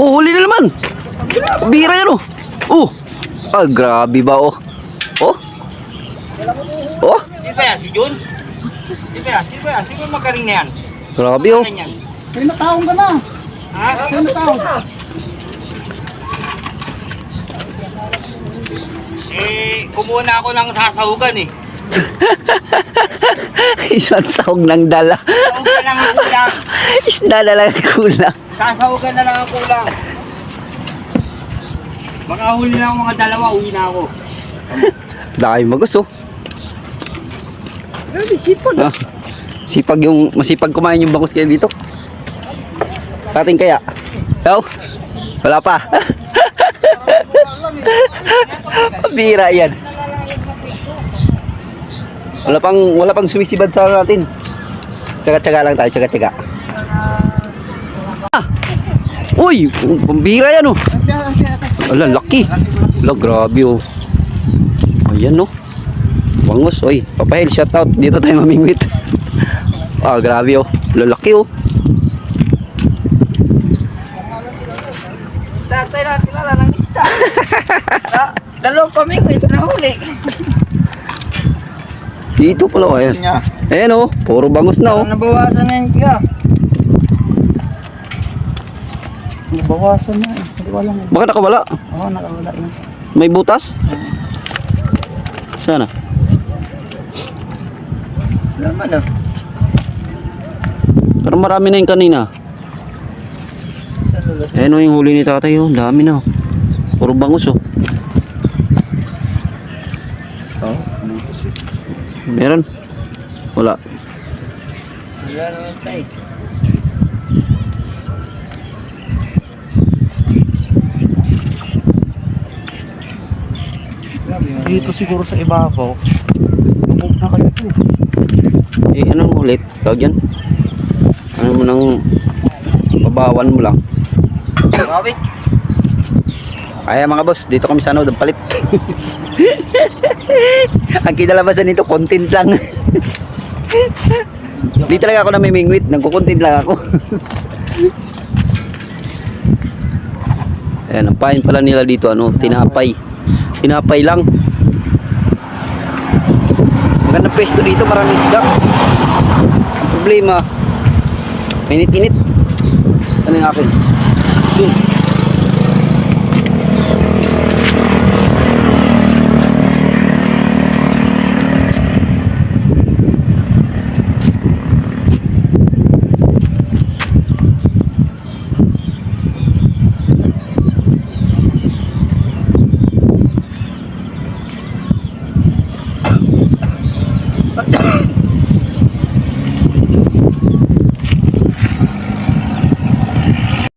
Oh, huli na naman. Bira yan oh. Oh. Ah, grabe ba oh. Oh. Oh. Di ba yan, si Jun? Di ba yan, di ba yan? Sino magaling na yan? Grabe oh. May nataong ka na. Ha? May nataong. Eh, kumuha na ako ng sasahugan eh. Isang sahog ng dala. Sasahugan lang ang kulang. Isda na lang ang kulang. Sasahugan na lang ang kulang. Baka huli na ako mga dalawa, uwi na ako. Dahil magos oh. Grabe, sipag. Ah, sipag yung, masipag kumain yung bangus kayo dito. Sa atin kaya? Ikaw? Wala pa. Bira yan. Wala pang, wala pang sumisibad sa natin. Tsaga-tsaga lang tayo, tsaga-tsaga. Ah! Uy, pambira yan oh. Ala, laki. Ala, grabe oh. Ayan oh. Bangus, oy. Papahil, shout out. Dito tayo mamingwit. ah, grabe oh. Lalaki oh. Tatay natin kilala ng isda. Da- Dalawang pamingwit na huli. Dito pala oh. Ayan. Ayan oh. Puro bangus na oh. Nabawasan na yung tiga. Nabawasan na. eh. Hindi ko alam. eh. Baka nakawala. Oo, nakawala yun. May butas? Sana. Laman ah. Pero marami na yung kanina. Ayan oh yung huli ni tatay oh. Dami na oh. Puro bangus oh. Oo. Meron? Wala. Yan ang tay. Dito siguro sa ibabaw. Lumog na kayo to. Eh ano mo ulit? Tawag yan? Ano mo nang babawan mo lang. Kawit. Kaya mga boss, dito kami sa ano, palit. Ang kinalabasan nito, content lang. Di talaga ako namimingwit, nagko-content lang ako. Ayan, ang pain pala nila dito, ano, tinapay. Tinapay lang. Magandang pwesto dito, maraming isda. Problema, init-init. Ano yung akin? Dun.